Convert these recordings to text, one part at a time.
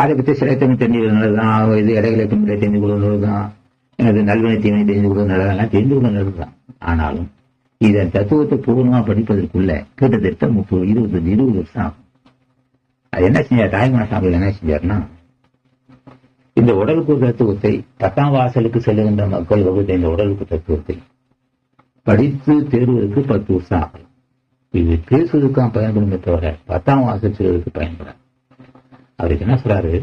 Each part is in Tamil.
அதை பற்றி சிலைத்தன்மை தெரிஞ்சு நல்லதுதான் இது இடையிலக்கம் தெரிஞ்சு கொள்வது தான் எனது நல்வினை தீமை தெரிஞ்சு கொள்வது நல்லதெல்லாம் தெரிந்து கொள்ள நல்லதுதான் ஆனாலும் இதன் தத்துவத்தை பூர்ணமாக படிப்பதற்குள்ள கிட்டத்தட்ட முப்பது இருபது இருபது வருஷம் ஆகும். அது என்ன செஞ்சார்? தாய்மான சாமி என்ன செஞ்சாருன்னா இந்த உடலுக்கு தத்துவத்தை பத்தாம் வாசலுக்கு செல்லுகின்ற மக்கள் வகுத்த இந்த உடலுக்கு தத்துவத்தை படித்து தேர்வதற்கு பத்து வருஷம் ஆகும். இது பேசுவதற்காக பயன்படுமே தவிர பத்தாம் வாசல் செல்வதற்கு பயன்படாது. அவருக்கு என்ன சொல்றாரு?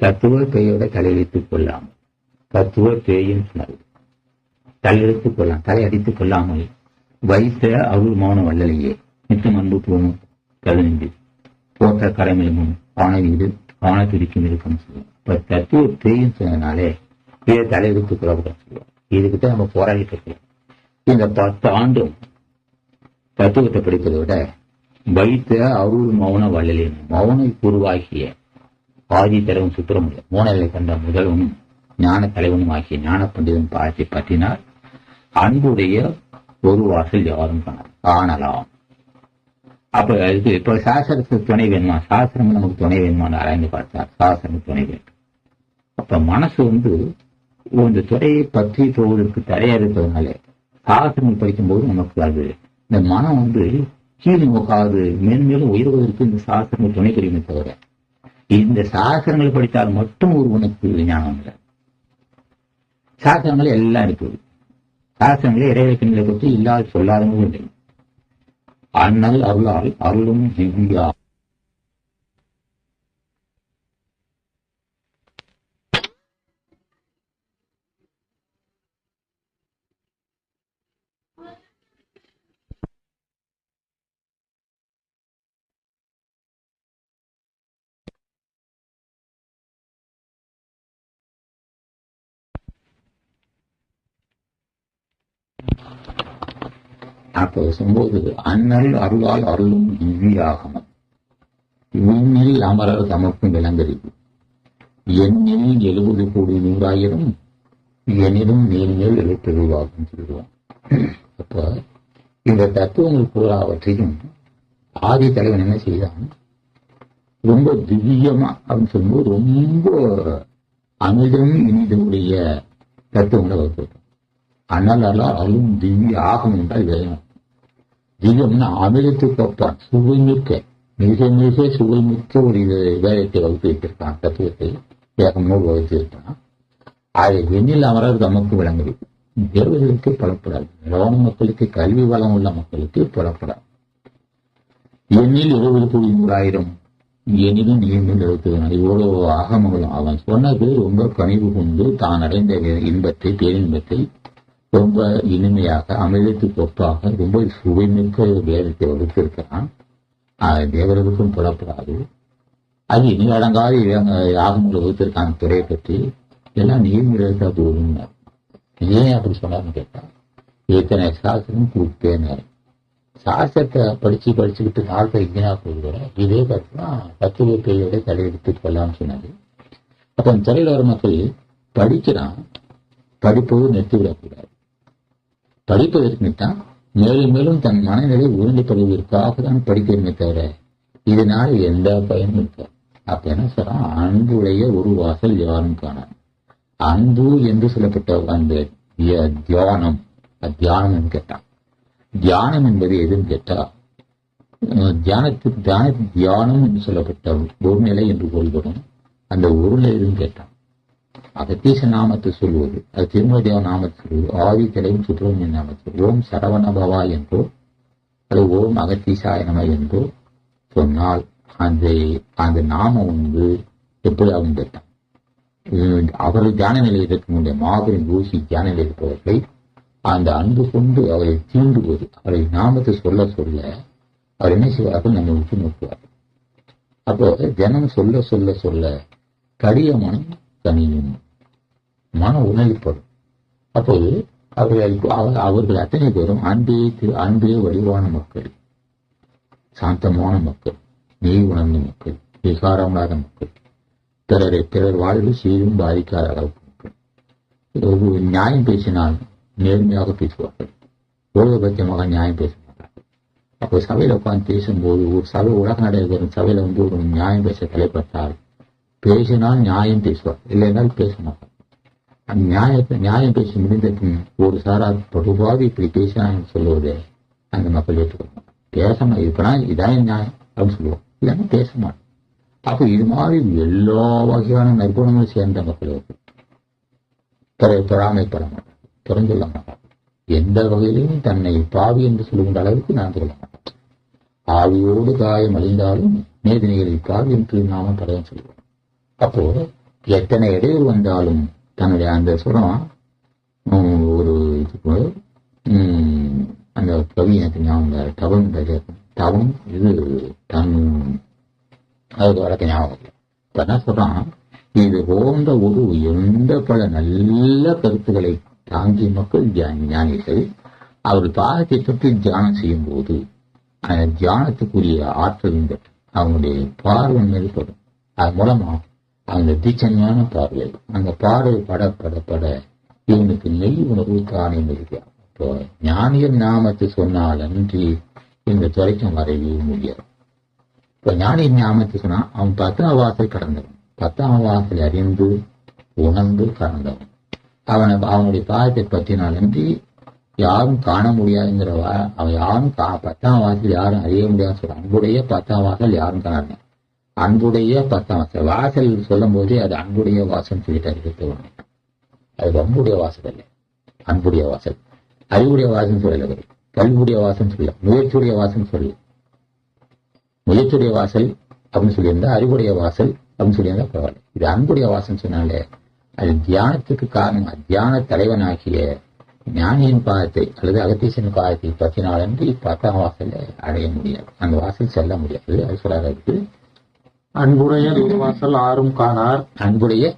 தத்துவ பேயோட தலையெழுத்துக் கொள்ளலாம் தத்துவ பேயின் சொன்னார் தலையெழுத்துக் கொள்ளாம். தலையடித்துக் கொள்ளாமல் வைத்த அருள் மௌன வல்லலையே நித்தம் அன்பு போனும் கழுநின்று போட்ட கடமையும் பானை வீடு பானை பிடிக்கும் இருக்கும் சொல்லுவோம் இப்ப தத்துவ பேயின் சொன்னதுனாலே இதை தலையெழுத்துக் கொள்ளப்படும் சொல்லுவோம் இதுக்கு நம்ம போராடிட்டு இருக்கோம். இந்த பத்து ஆண்டும் தத்துவத்தை படிப்பதை விட வைத்த அருள் மௌன வள்ளலின் மௌன உருவாகிய ஆதி தலைவன் சுப்பிரமணியம் மோனலை கண்ட முதல்வனும் ஞான தலைவனும் ஆகிய ஞான பண்டிதன் பாடத்தை பற்றினார். அன்புடைய ஒரு வாசல் யாரும் காண- காணலாம். அப்ப இது இப்ப சாஸ்திரத்துக்கு துணை வேணுமா? சாஸ்திரம் நமக்கு துணை வேணுமான்னு ஆராய்ந்து பார்த்தார். சாஸ்திரம் துணை வேண்டும் அப்ப மனசு வந்து இந்த துறையை பற்றி போவதற்கு தடையா இருக்கிறதுனால சாஸ்திரங்கள் படிக்கும்போது நமக்கு அது இந்த மனம் வந்து கீழ் முகாது மேன்மேலும் உயர்வதற்கு இந்த சாஸ்திரங்கள் துணை புரியுமே தவிர இந்த சாஸ்திரங்கள் படித்தால் மட்டும் ஒரு உனக்கு ஞானம் இல்லை. சாஸ்திரங்கள் எல்லாம் இருக்குது. சாஸ்திரங்களே இறைவசங்களை பற்றி இல்லாத சொல்லாதவங்களும் இல்லை. அண்ணல் அருளால் அருளும் திவ்யா அப்போ சொல்லும்போது அண்ணல் அருளால் அருளும் இவ்வியாகமம் விண்ணில் அமரர் தமக்கும் விளங்கறிவு எண்ணில் எழுபது கோடி நூறாயிரம் எனினும் நீர்மேல் எழுத்தெழுவாகும் சொல்லுவோம் அப்ப இந்த தத்துவங்கள் பூராவற்றையும் ஆதி தலைவன் என்ன செய்தான்? ரொம்ப திவ்யமா அப்படின்னு சொல்லும்போது ரொம்ப அமிர்தம் இனிதனுடைய தத்துவங்களை வகுப்பு அண்ணல் அருளால் அருளும் திவ்ய ஆகம் என்றால் வேணும் அமிலத்தை அமிர்தத்துக்கு சுவைமிக்க மிக மிக சுவைமிக்க ஒரு இது வேதத்தை வகுத்து வைத்திருக்கான் தத்துவத்தை வேகமாக வகுத்து இருக்கான் அதை வெண்ணில் அமரர் நமக்கு விளங்குது. தேவர்களுக்கு புலப்படாது. லோன மக்களுக்கு கல்வி வளம் உள்ள மக்களுக்கு புலப்படாது. எண்ணில் இருபது புள்ளி நூறாயிரம் எனினும் நீரில் எழுத்துவன இவ்வளவு ஆகமங்களும். அவன் சொன்னது ரொம்ப கனிவு கொண்டு தான் அடைந்த இன்பத்தை பேரின்பத்தை ரொம்ப இனிமையாக அமிர்தத்துக்கு ஒப்பாக ரொம்ப சுவைமிக்க வேதத்தை வகுத்திருக்கிறான். அது தேவர்களுக்கும் புலப்படாது. அது இனி அடங்காத யாகங்களை வகுத்திருக்கான் துறையை பற்றி. எல்லாம் நீர்மிழத்தா போதும். ஏன் அப்படி சொன்னார்னு கேட்டா இத்தனை சாஸ்திரம் கொடுத்தேன். சாஸ்திரத்தை படிச்சு படிச்சுக்கிட்டு நாட்கள் இங்கனா போகிற இதே கருத்துனா தத்துவ பேயோட தலையெடுத்து கொள்ளலாம்னு சொன்னாரு. அப்ப துறையில் வர மக்கள் படிக்கிறான் படிப்பது நிறுத்திவிடக்கூடாது. படிப்பதற்கு தான் மேலும் மேலும் தன் மனநிலை உருண்டைப்படுவதற்காக தான் படிக்கிறமே தவிர இதனால் எந்த பயனும் இருக்காது அப்ப என்ன சொல்றான் அன்புடைய ஒரு வாசல் யாரும் காணாம் அன்பு என்று சொல்லப்பட்ட அந்த தியானம் தியானம் கேட்டான். தியானம் என்பது எதுன்னு கேட்டா தியானத்துக்கு தியான தியானம் என்று சொல்லப்பட்ட ஒரு நிலை என்று பொருள்படும் அந்த ஒரு நிலை எதுன்னு கேட்டான் அகத்தீச நாமத்தை சொல்வது அது திருமதேவ நாமத்தை சொல்வது ஆதி தலைவன் சுப்பிரமணிய நாமத்தை ஓம் சரவண பவா என்றோ அது ஓம் அகத்தீசாயனமா என்றோ சொன்னால் அந்த அந்த நாமம் வந்து எப்படி அவங்க கேட்டான் அவர்கள் தியான நிலையில் இருக்கக்கூடிய மாபெரும் ஊசி தியான நிலையில் இருப்பவர்களை அந்த அன்பு கொண்டு அவரை தீண்டுவது அவரை நாமத்தை சொல்ல சொல்ல அவர் என்ன செய்வார்கள் நம்ம விட்டு நோக்குவார். அப்போ தினம் சொல்ல சொல்ல சொல்ல கடிய மனம் தனியும் மன உணர்ப்படும் அப்போது அவர்கள் அவர்கள் அத்தனை பேரும் அன்பே திரு- அன்பே வடிவான மக்கள் சாந்தமான மக்கள் நெய் உணர்ந்த மக்கள் விகாரமில்லாத மக்கள் பிறரை பிறர் வாழ்வில் சீரும் பாதிக்காத அளவுக்கு மக்கள். ஒரு நியாயம் பேசினால் நேர்மையாக பேசுவார்கள். ஓய்வபட்சமாக நியாயம் பேச மாட்டார்கள். அப்போ சபையில் உட்கார்ந்து பேசும்போது ஒரு சபை உலக நடைபெறும் சபையில் வந்து ஒரு நியாயம் பேச தலைப்பட்டால் பேசினால் நியாயம் பேசுவார். இல்லைனால் பேச மாட்டார் அந்த நியாயத்தை நியாயம் பேசி முடிந்த பின் ஒரு சாரார் பொதுவாக இப்படி பேசினான்னு சொல்லுவதே அந்த மக்கள் ஏற்றுக்கணும் பேசணும் இதுனா இதான் நியாயம் அப்படின்னு சொல்லுவோம். இல்லைன்னா பேச மாட்டோம் அப்போ இது மாதிரி எல்லா வகையான நற்குணங்களும் சேர்ந்த மக்கள் இருக்கும் பிற பொறாமைப்பட மாட்டோம் புறஞ்சொல்ல மாட்டோம் எந்த வகையிலும் தன்னை பாவி என்று சொல்லுகின்ற அளவுக்கு நான் சொல்ல மாட்டேன் ஆவியோடு காயம் அழிந்தாலும் மேதினிகளில் பாவி என்று நாம தடையம் சொல்லுவோம். அப்போ எத்தனை இடையூறு வந்தாலும் தன்னுடைய அந்த சுரம் உம், ஒரு இதுக்கு உம், அந்த கவி எனக்கு ஞாபகம் தவம் தவம் இது தன் அது வழக்க ஞாபகம் இல்லை. என்ன சொல்றான்? இது போன்ற ஒரு எந்த பல நல்ல கருத்துக்களை தாங்கிய மக்கள் ஞானிகள் அவர் பாகத்தை தொட்டு தியானம் செய்யும் போது அந்த தியானத்துக்குரிய ஆற்றல் அவங்களுடைய பார்வை மேற்படும் அது மூலமா அந்த தீச்சனையான பார்வை அந்த பார்வை பட பட பட இவனுக்கு மெய் உணர்வு காணி இருக்கிறான் இப்போ ஞானியர் நாமத்தை சொன்னால் அன்றி இந்த துறைக்கும் வரவே முடியாது. இப்போ ஞானியர் ஞாபகத்தை சொன்னா அவன் பத்தாம் வாசல் கடந்தவன். பத்தாம் வாசல் அறிந்து உணர்ந்து கடந்தவன். அவனை அவனுடைய பாதத்தை பற்றினாலன்றி யாரும் காண முடியாதுங்கிற அவன் யாரும் கா பத்தாம் வாசல் யாரும் அறிய முடியாது சொல்ல அன்புடைய பத்தாம் வாசல் யாரும் காணல அன்புடைய பத்தாம் வாசல் வாசல் சொல்லும் போதே அது அன்புடைய வாசல் சொல்லிட்டு அது அன்புடைய வாசல் இல்லை அன்புடைய வாசல். அறிவுடைய வாசல் சொல்லல அவரு. கல்வியுடைய வாசல் சொல்ல முயற்சியுடைய வாசல் சொல்லு முயற்சியுடைய வாசல் அப்படின்னு சொல்லியிருந்தா அறிவுடைய வாசல் அப்படின்னு சொல்லியிருந்தா பரவாயில்ல. இது அன்புடைய வாசல் சொன்னாலே அது தியானத்துக்கு காரணம். தியான தலைவனாகிய ஞானியின் பாதத்தை அல்லது அகத்தீசன் பாதத்தை பற்றினாலன்றி பத்தாம் வாசல்ல அடைய முடியாது. அந்த வாசல் செல்ல முடியாது. அது சொல்லாததுக்கு அன்புடைய ஒரு வாசல் ஆறும் காணார். அன்புடைய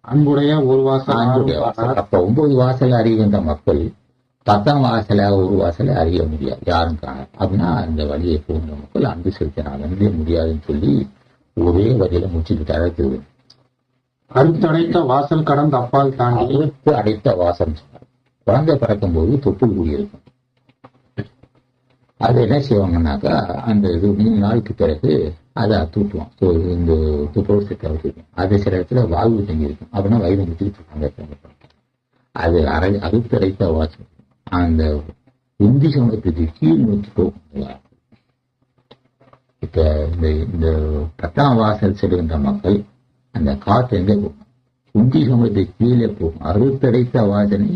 அன்புடைய ஒரு வாசல் ஆறும் அன்புடைய வாசல். காணார். அப்ப ஒன்பது வாசல் அறிகின்ற மக்கள் பத்தாம் வாசல ஒரு வாசலை அறிய முடியாது யாரும் காண அப்படின்னா அந்த வழியை போகின்ற மக்கள் அன்பு செலுத்தினால் அன்பே முடியாதுன்னு சொல்லி ஒரே வழியில முடிச்சுக்கிட்டு அழைத்தது அறுத்தடைத்த வாசல் கடந்த அப்பால் தாண்டி அழுத்து அடைத்த வாசம் சொன்னார். குழந்தை பிறக்கும் போது தொப்புள் கூடி இருக்கும் அது என்ன செய்வாங்கன்னாக்கா அந்த இது மூணு நாளுக்கு பிறகு அதை தூட்டுவோம் ஸோ இந்த துப்போடு சேர்த்து அது சில இடத்துல வாழ்வு தங்கி அப்படின்னா வயிறு முடிச்சுட்டு அது அரை அறுத்தடைத்த வாசம் அந்த உந்தி சமூகத்துக்கு கீழ் நோக்கி போகும் இப்ப இந்த இந்த பத்தாம் வாசல் செல்கின்ற மக்கள் அந்த காற்று எங்கே போகும்? உந்தி சமூகத்துக்கு கீழே போகும். அறுத்தடைத்த வாசனை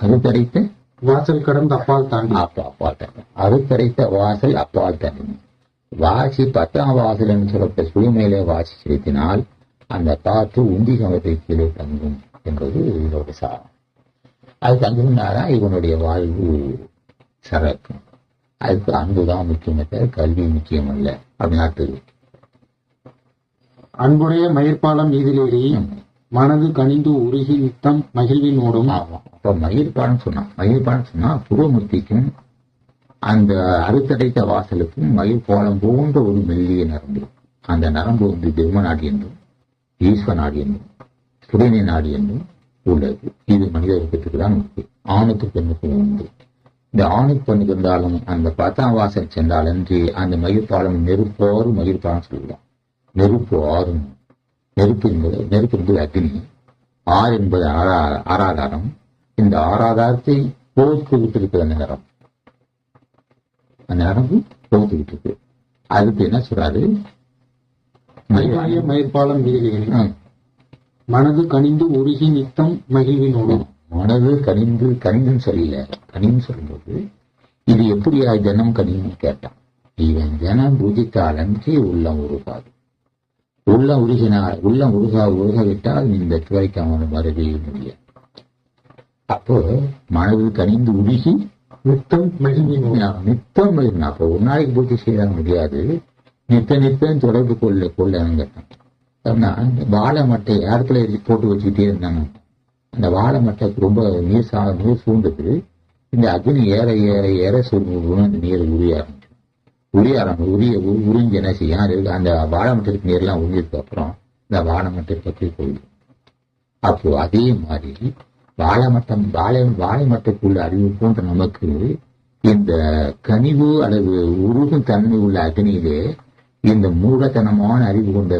அறுத்தடைத்த வாசல் கடந்த அப்பால் தாண்டி. அப்பா அப்பால் தண்ணி அறுத்தடைத்த வாசல் அப்பால் தண்ணி வாசி பத்தாம் வாசல் என்று சொல்லப்பட்ட சுழிமையிலே வாசி செலுத்தினால் அந்த காற்று உந்தி சமத்தை கீழே தங்கும் என்பது இதோட சாரம். அது தங்குனாதான் இவனுடைய வாழ்வு சிறக்கும் அதுக்கு அன்புதான் முக்கியமே தவிர கல்வி முக்கியம் அல்ல. அப்படின்னு அன்புடைய மயிர்பாலம் மீதிலேறி மனது கனிந்து உருகி நித்தம் மகிழ்வின் ஓடும் ஆமா. அப்ப மயிர்பாடம் சொன்னான் மயிர்பாடம் சொன்னா புருவமூர்த்திக்கும் அந்த அறுத்தடைத்த வாசலுக்கும் மயில் கோலம் போன்ற ஒரு மெல்லிய நரம்பு. அந்த நரம்பு வந்து தெய்வ நாடி என்றும் ஈஸ்வர நாடி என்றும் சுடனி நாடி என்றும் உள்ளது. இது மனித வர்க்கத்துக்கு தான் உண்டு. ஆணுக்கு பெண்ணுக்கு உண்டு. இந்த ஆணுக்கு பெண்ணுக்கு இருந்தாலும் அந்த பத்தாம் வாசல் சென்றாலன்றி அந்த மயிர்பாலம் நெருப்போறு மயிர்பாலம் சொல்லுவோம். நெருப்பு ஆறும். நெருப்பு என்பது நெருப்பு என்பது அக்னி. ஆறு என்பது ஆறா- ஆறாதாரம் இந்த ஆறாதாரத்தை போக்கு விட்டிருக்கு அந்த நிறம் அந்த நரம்பு போத்துக்கிட்டு இருக்கு அதுக்கு என்ன சொல்றாரு? அன்புடைய மயிர்பாலம். மனது கனிந்து உருகி நித்தம் மகிழ்வின் ஓடும் மனது கனிந்து கனிந்துன்னு சொல்லல. கனின்னு சொல்லும்போது இது எப்படியா ஜனம் கனின்னு கேட்டான். இவன் ஜனம் பூஜித்தால் அன்றி உள்ளம் உருகாது உள்ளம் உருகினால் உள்ளம் உருகா உருக விட்டால் இந்த துறைக்கு அவன் வரவே முடியாது அப்போ மனது கனிந்து உருகி நித்தம் நித்தம் இருந்தா அப்போ ஒரு நாளைக்கு பூஜை செய்ய முடியாது. நித்த நித்தம் தொடர்பு கொள்ள கொள்ளன்னு கேட்டான் வாழை மட்டை இடத்துல போட்டு வச்சுக்கிட்டே இருந்தாங்க. அந்த வாழை மட்டைக்கு ரொம்ப நீர் சா நீர் சூழ்ந்தது. இந்த அக்னி ஏற ஏற ஏற சூழ்ந்து அந்த நீர் உரிய ஆரம்பிச்சு உரிய உரிய உ- உறிஞ்சு என்ன செய்யும்? அது அந்த வாழமட்டத்துக்கு நீர்லாம் உறிஞ்சதுக்கு அப்புறம் இந்த வாழமட்டத்தை மட்டை பற்றி போயிடும். அப்போ அதே மாதிரி வாழமட்டம் வாழை வாழை மட்டத்துக்குள்ள அறிவு போன்ற நமக்கு இந்த கனிவு அல்லது உருகும் தன்மை உள்ள அக்னியிலே இந்த மூடத்தனமான அறிவு கொண்ட